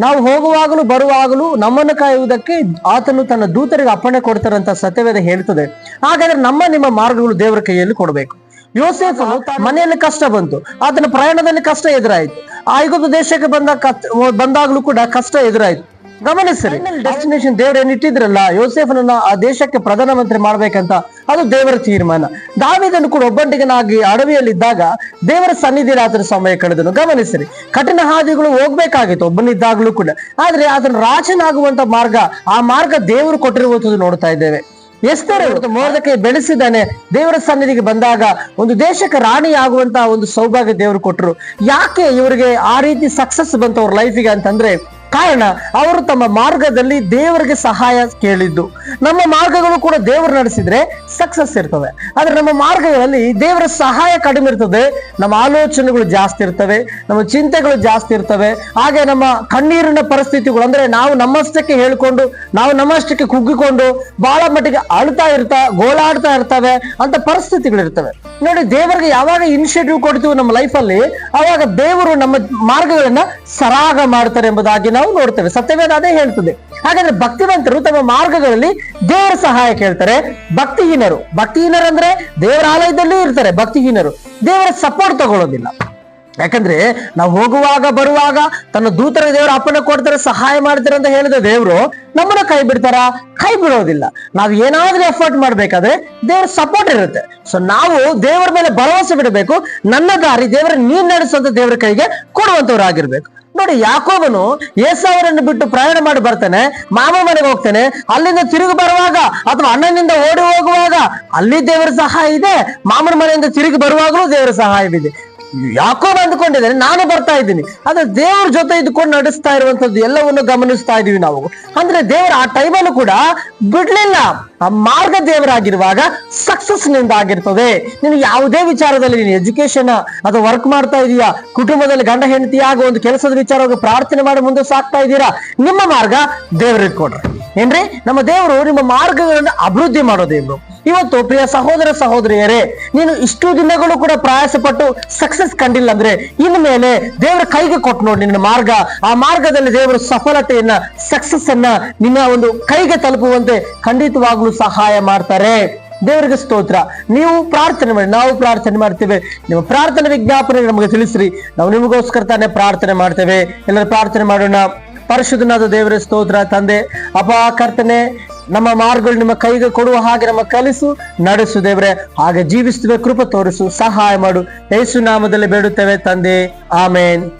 ನಾವು ಹೋಗುವಾಗಲೂ ಬರುವಾಗಲೂ ನಮ್ಮನ್ನು ಕಾಯುವುದಕ್ಕೆ ಆತನು ತನ್ನ ದೂತರಿಗೆ ಅಪ್ಪಣೆ ಕೊಡ್ತಾರಂತ ಸತ್ಯವೇದ ಹೇಳ್ತದೆ ಹಾಗಾದ್ರೆ ನಮ್ಮ ನಿಮ್ಮ ಮಾರ್ಗಗಳು ದೇವರ ಕೈಯಲ್ಲಿ ಕೊಡಬೇಕು. ಯೋಸೆಫ್ ಮನೆಯಲ್ಲಿ ಕಷ್ಟ ಬಂತು. ಆತನ ಪ್ರಯಾಣದಲ್ಲಿ ಕಷ್ಟ ಎದುರಾಯಿತು. ಐಗುಪ್ತ ದೇಶಕ್ಕೆ ಬಂದ ಬಂದಾಗಲೂ ಬಂದಾಗ್ಲೂ ಕೂಡ ಕಷ್ಟ ಎದುರಾಯಿತು. ಗಮನಿಸಿರಿ. ಡೆಸ್ಟಿನೇಷನ್ ದೇವ್ರು ಏನಿಟ್ಟಿದ್ರಲ್ಲ ಯೋಸೆಫನನ್ನ ಆ ದೇಶಕ್ಕೆ ಪ್ರಧಾನಮಂತ್ರಿ ಮಾಡ್ಬೇಕಂತ ಅದು ದೇವರ ತೀರ್ಮಾನ. ದಾವಿದನು ಕೂಡ ಒಬ್ಬಂಟಿಗನಾಗಿ ಅಡವಿಯಲ್ಲಿದ್ದಾಗ ದೇವರ ಸನ್ನಿಧಿ ರಾತ್ರಿ ಸಮಯ ಕಳೆದನು. ಗಮನಿಸಿರಿ ಕಠಿಣ ಹಾದಿಗಳು ಹೋಗ್ಬೇಕಾಗಿತ್ತು ಒಬ್ಬನಿದ್ದಾಗ್ಲೂ ಕೂಡ. ಆದ್ರೆ ಅದನ್ನ ರಾಜನಾಗುವಂತ ಮಾರ್ಗ ಆ ಮಾರ್ಗ ದೇವರು ಕೊಟ್ಟಿರುವಂತದ್ದು ನೋಡ್ತಾ ಇದ್ದೇವೆ. ಎಷ್ಟರ ಮೋದಕ್ಕೆ ಬೆಳೆಸಿದ್ದಾನೆ ದೇವರ ಸನ್ನಿಧಿಗೆ ಬಂದಾಗ ಒಂದು ದೇಶಕ್ಕೆ ರಾಣಿ ಆಗುವಂತ ಒಂದು ಸೌಭಾಗ್ಯ ದೇವರು ಕೊಟ್ಟರು ಯಾಕೆ ಇವರಿಗೆ ಆ ರೀತಿ ಸಕ್ಸಸ್ ಬಂತು ಅವ್ರ ಲೈಫಿಗೆ ಅಂತಂದ್ರೆ ಕಾರಣ ಅವರು ತಮ್ಮ ಮಾರ್ಗದಲ್ಲಿ ದೇವರಿಗೆ ಸಹಾಯ ಕೇಳಿದ್ದು. ನಮ್ಮ ಮಾರ್ಗಗಳು ಕೂಡ ದೇವರು ನಡೆಸಿದ್ರೆ ಸಕ್ಸಸ್ ಇರ್ತವೆ. ಆದ್ರೆ ನಮ್ಮ ಮಾರ್ಗಗಳಲ್ಲಿ ದೇವರ ಸಹಾಯ ಕಡಿಮೆ ಇರ್ತದೆ. ನಮ್ಮ ಆಲೋಚನೆಗಳು ಜಾಸ್ತಿ ಇರ್ತವೆ, ನಮ್ಮ ಚಿಂತೆಗಳು ಜಾಸ್ತಿ ಇರ್ತವೆ. ಹಾಗೆ ನಮ್ಮ ಕಣ್ಣೀರಿನ ಪರಿಸ್ಥಿತಿಗಳು ಅಂದ್ರೆ ನಾವು ನಮ್ಮಷ್ಟಕ್ಕೆ ಹೇಳ್ಕೊಂಡು, ನಾವು ನಮ್ಮಷ್ಟಕ್ಕೆ ಕುಗ್ಗಿಕೊಂಡು ಬಹಳ ಮಟ್ಟಿಗೆ ಅಳ್ತಾ ಇರ್ತಾ, ಗೋಳಾಡ್ತಾ ಇರ್ತವೆ ಅಂತ ಪರಿಸ್ಥಿತಿಗಳು ಇರ್ತವೆ ನೋಡಿ, ದೇವರಿಗೆ ಯಾವಾಗ ಇನಿಷಿಯೇಟಿವ್ ಕೊಡ್ತೀವಿ ನಮ್ಮ ಲೈಫಲ್ಲಿ ಅವಾಗ ದೇವರು ನಮ್ಮ ಮಾರ್ಗಗಳನ್ನ ಸರಾಗ ಮಾಡ್ತಾರೆ ಎಂಬುದಾಗಿ ನಾವು ನೋಡ್ತೇವೆ. ಸತ್ಯವೇದ ಅದೇ ಹೇಳ್ತದೆ. ಹಾಗಾದ್ರೆ ಭಕ್ತಿವಂತರು ತಮ್ಮ ಮಾರ್ಗಗಳಲ್ಲಿ ದೇವರ ಸಹಾಯ ಕೇಳ್ತಾರೆ. ಭಕ್ತಿಹೀನರು. ಭಕ್ತಿಹೀನರು ಅಂದ್ರೆ ದೇವರ ಆಲಯದಲ್ಲೂ ಇರ್ತಾರೆ ಭಕ್ತಿಹೀನರು. ದೇವರ ಸಪೋರ್ಟ್ ತಗೊಳ್ಳೋದಿಲ್ಲ. ಯಾಕಂದ್ರೆ ನಾವು ಹೋಗುವಾಗ, ಬರುವಾಗ ತನ್ನ ದೂತರ ದೇವರ ಅಪ್ಪನ ಕೊಡ್ತಾರೆ, ಸಹಾಯ ಮಾಡ್ತಾರೆ ಅಂತ ಹೇಳಿದ ದೇವರು ನಮ್ಮನ್ನ ಕೈ ಬಿಡ್ತಾರ? ಕೈ ಬಿಡೋದಿಲ್ಲ. ನಾವು ಏನಾದ್ರೂ ಎಫರ್ಟ್ ಮಾಡ್ಬೇಕಾದ್ರೆ ದೇವರ ಸಪೋರ್ಟ್ ಇರುತ್ತೆ. ಸೊ ನಾವು ದೇವರ ಮೇಲೆ ಭರವಸೆ ಬಿಡಬೇಕು. ನನ್ನ ದಾರಿ ದೇವರ ನೀನ್ ನಡೆಸುವಂತ ದೇವರ ಕೈಗೆ ಕೊಡುವಂತವ್ರಾಗಿರ್ಬೇಕು ನೋಡಿ, ಯಾಕೋಬನು ಏಸಾವರನ್ನು ಬಿಟ್ಟು ಪ್ರಯಾಣ ಮಾಡಿ ಬರ್ತಾನೆ, ಮಾಮ ಮನೆಗೆ ಹೋಗ್ತಾನೆ. ಅಲ್ಲಿಂದ ತಿರುಗಿ ಬರುವಾಗ ಅಥವಾ ಅಣ್ಣನಿಂದ ಓಡಿ ಹೋಗುವಾಗ ಅಲ್ಲಿ ದೇವರ ಸಹಾಯ ಇದೆ, ಮಾಮನ ಮನೆಯಿಂದ ತಿರುಗಿ ಬರುವಾಗಲೂ ದೇವರ ಸಹಾಯವಿದೆ. ಯಾಕೋಬ ಅಂದ್ಕೊಂಡಿದ್ದೇನೆ, ನಾನು ಬರ್ತಾ ಇದ್ದೀನಿ. ಆದ್ರೆ ದೇವ್ರ ಜೊತೆ ಇದ್ಕೊಂಡು ನಡೆಸ್ತಾ ಇರುವಂತದ್ದು ಎಲ್ಲವನ್ನು ಗಮನಿಸ್ತಾ ಇದೀವಿ ನಾವು. ಅಂದ್ರೆ ದೇವರ ಆ ಟೈಮಲ್ಲೂ ಕೂಡ ಬಿಡ್ಲಿಲ್ಲ. ಆ ಮಾರ್ಗ ದೇವರಾಗಿರುವಾಗ ಸಕ್ಸಸ್ನಿಂದ ಆಗಿರ್ತದೆ. ನೀನು ಯಾವುದೇ ವಿಚಾರದಲ್ಲಿ ನೀನು ಎಜುಕೇಶನ್ ಅದು ವರ್ಕ್ ಮಾಡ್ತಾ ಇದೀಯಾ? ಕುಟುಂಬದಲ್ಲಿ ಗಂಡ ಹೆಂಡತಿಯಾಗ ಒಂದು ಕೆಲಸದ ವಿಚಾರವಾಗಿ ಪ್ರಾರ್ಥನೆ ಮಾಡಿ ಮುಂದೆ ಸಾಕ್ತಾ ಇದ್ದೀರಾ ನಿಮ್ಮ ಮಾರ್ಗ ದೇವರಿಗೆ ಕೊಡ್ರಿ. ಏನ್ರಿ? ನಮ್ಮ ದೇವರು ನಿಮ್ಮ ಮಾರ್ಗಗಳನ್ನು ಅಭಿವೃದ್ಧಿ ಮಾಡೋ ಇವತ್ತು ಪ್ರಿಯ ಸಹೋದರ ಸಹೋದರಿಯರೇ, ನೀನು ಇಷ್ಟು ದಿನಗಳು ಕೂಡ ಪ್ರಯಾಸ ಪಟ್ಟು ಸಕ್ಸಸ್ ಕಂಡಿಲ್ಲ ಅಂದ್ರೆ ಇನ್ನು ಮೇಲೆ ದೇವರ ಕೈಗೆ ಕೊಟ್ಟು ನೋಡಿ ನಿನ್ನ ಮಾರ್ಗ. ಆ ಮಾರ್ಗದಲ್ಲಿ ದೇವರ ಸಫಲತೆಯನ್ನ ಸಕ್ಸಸ್ ಅನ್ನ ನಿನ್ನ ಒಂದು ಕೈಗೆ ತಲುಪುವಂತೆ ಖಂಡಿತವಾಗ್ಲೂ ಸಹಾಯ ಮಾಡ್ತಾರೆ. ದೇವರಿಗೆ ಸ್ತೋತ್ರ. ನೀವು ಪ್ರಾರ್ಥನೆ ಮಾಡಿ, ನಾವು ಪ್ರಾರ್ಥನೆ ಮಾಡ್ತೇವೆ. ನಿಮ್ಮ ಪ್ರಾರ್ಥನೆ ವಿಜ್ಞಾಪನೆ ನಮಗೆ ತಿಳಿಸ್ರಿ. ನಾವು ನಿಮಗೋಸ್ಕರ ತಾನೇ ಪ್ರಾರ್ಥನೆ ಮಾಡ್ತೇವೆ. ಎಲ್ಲರೂ ಪ್ರಾರ್ಥನೆ ಮಾಡೋಣ. ಪರಿಶುದ್ಧನಾದ ದೇವರ ಸ್ತೋತ್ರ ತಂದೆ. ಅಪ ಕರ್ತನೆ ನಮ್ಮ ಮಾರ್ಗಗಳು ನಿಮ್ಮ ಕೈಗೆ ಕೊಡುವ ಹಾಗೆ ನಮ್ಮ ಕಲಿಸು, ನಡೆಸು ದೇವ್ರೆ. ಹಾಗೆ ಜೀವಿಸುವ ಕೃಪ ತೋರಿಸು, ಸಹಾಯ ಮಾಡು. ಯೇಸು ನಾಮದಲ್ಲಿ ಬೇಡುತ್ತೇವೆ ತಂದೆ. ಆಮೇನ್.